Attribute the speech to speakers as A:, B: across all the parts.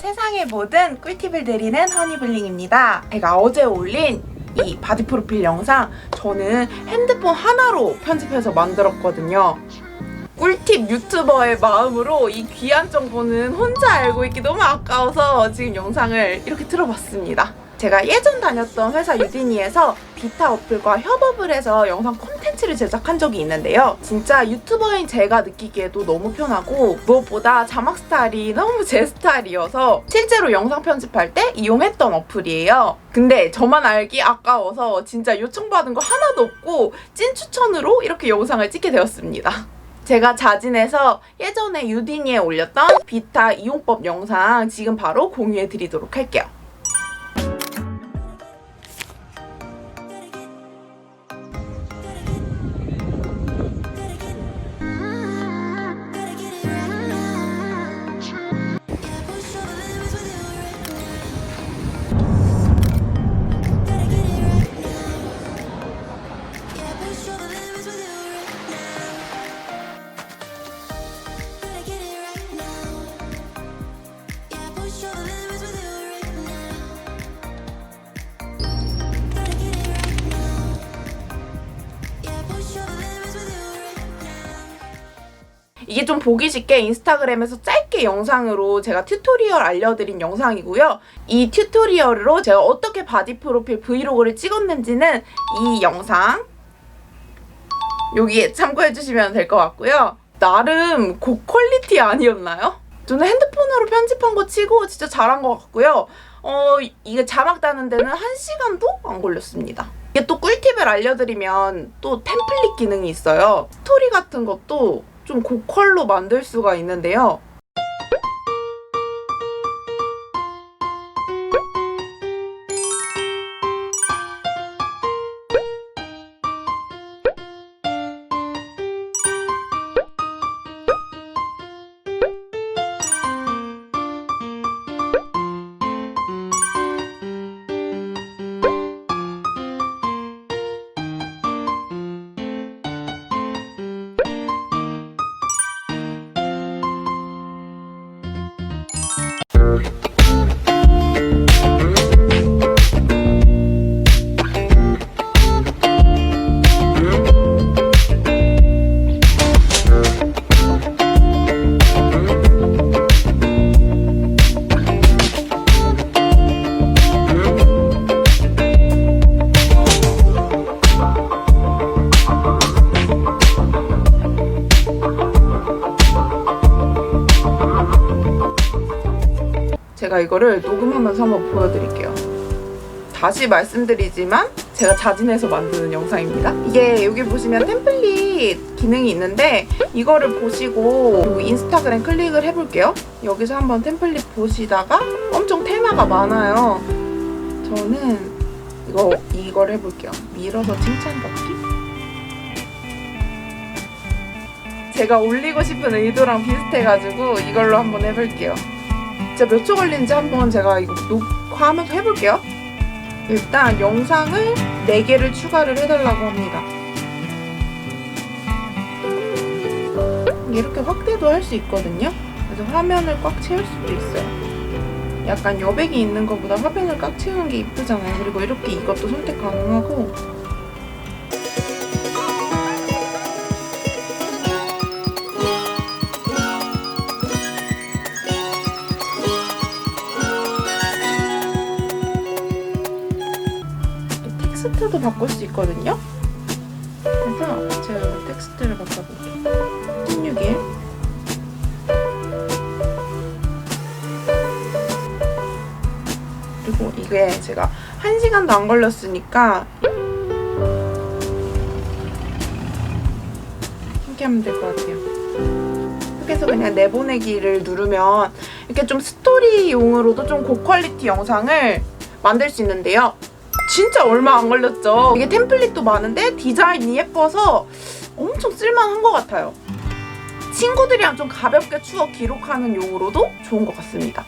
A: 세상의 모든 꿀팁을 드리는 허니블링입니다. 제가 어제 올린 이 바디 프로필 영상 저는 핸드폰 하나로 편집해서 만들었거든요. 꿀팁 유튜버의 마음으로 이 귀한 정보는 혼자 알고 있기 너무 아까워서 지금 영상을 이렇게 틀어봤습니다. 제가 예전 다녔던 회사 유디니에서 비타 어플과 협업을 해서 영상 콘 텐츠를 제작한 적이 있는데요. 진짜 유튜버인 제가 느끼기에도 너무 편하고 무엇보다 자막 스타일이 너무 제 스타일이어서 실제로 영상 편집할 때 이용했던 어플이에요. 근데 저만 알기 아까워서 진짜 요청받은 거 하나도 없고 찐 추천으로 이렇게 영상을 찍게 되었습니다. 제가 자진해서 예전에 유디니에 올렸던 비타 이용법 영상 지금 바로 공유해 드리도록 할게요. 이게 좀 보기 쉽게 인스타그램에서 짧게 영상으로 제가 튜토리얼 알려드린 영상이고요. 이 튜토리얼로 제가 어떻게 바디 프로필 브이로그를 찍었는지는 이 영상 여기에 참고해 주시면 될 것 같고요. 나름 고퀄리티 아니었나요? 저는 핸드폰으로 편집한 거 치고 진짜 잘한 것 같고요. 어, 이게 자막 다는 데는 한시간도 안 걸렸습니다. 이게 또 꿀팁을 알려드리면 또 템플릿 기능이 있어요. 스토리 같은 것도 좀 고퀄로 만들 수가 있는데요. 제가 이거를 녹음하면서 한번 보여드릴게요. 다시 말씀드리지만 제가 자진해서 만드는 영상입니다. 이게 여기 보시면 템플릿 기능이 있는데 이거를 보시고 그리고 인스타그램 클릭을 해볼게요. 여기서 한번 템플릿 보시다가 엄청 테마가 많아요. 저는 이거 이걸 해볼게요. 밀어서 칭찬받기. 제가 올리고 싶은 의도랑 비슷해가지고 이걸로 한번 해볼게요. 진짜 몇 초 걸리는지 한번 제가 이거 녹화하면서 해볼게요. 일단 영상을 4개를 추가를 해달라고 합니다. 이렇게 확대도 할 수 있거든요. 그래서 화면을 꽉 채울 수도 있어요. 약간 여백이 있는 것보다 화면을 꽉 채우는 게 이쁘잖아요. 그리고 이렇게 이것도 선택 가능하고 텍스트도 바꿀 수 있거든요. 그래서 제가 텍스트를 바꿔볼게요. 16일. 그리고 이게 제가 1시간도 안 걸렸으니까 이렇게 하면 될 것 같아요. 해서 그냥 내보내기를 누르면 이렇게 좀 스토리용으로도 좀 고퀄리티 영상을 만들 수 있는데요. 진짜 얼마 안 걸렸죠. 이게 템플릿도 많은데 디자인이 예뻐서 엄청 쓸만한 것 같아요. 친구들이랑 좀 가볍게 추억 기록하는 용으로도 좋은 것 같습니다.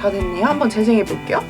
A: 다 됐네요. 한번 재생해 볼게요.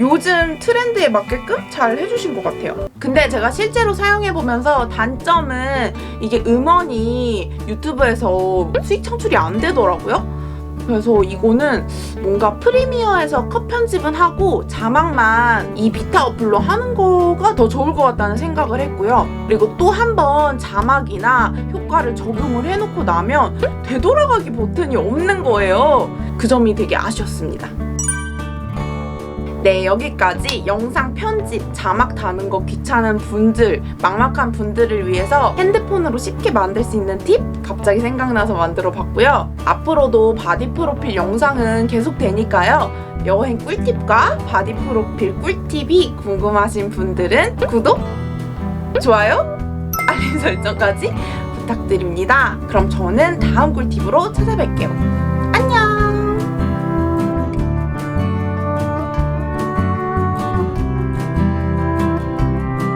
A: 요즘 트렌드에 맞게끔 잘 해주신 것 같아요. 근데 제가 실제로 사용해보면서 단점은 이게 음원이 유튜브에서 수익 창출이 안 되더라고요. 그래서 이거는 뭔가 프리미어에서 컷 편집은 하고 자막만 이 비타 어플로 하는 거가 더 좋을 것 같다는 생각을 했고요. 그리고 또 한 번 자막이나 효과를 적용을 해놓고 나면 되돌아가기 버튼이 없는 거예요. 그 점이 되게 아쉬웠습니다. 네, 여기까지 영상 편집, 자막 다는 거 귀찮은 분들, 막막한 분들을 위해서 핸드폰으로 쉽게 만들 수 있는 팁 갑자기 생각나서 만들어 봤고요. 앞으로도 바디 프로필 영상은 계속 되니까요. 여행 꿀팁과 바디 프로필 꿀팁이 궁금하신 분들은 구독, 좋아요, 알림 설정까지 부탁드립니다. 그럼 저는 다음 꿀팁으로 찾아뵐게요.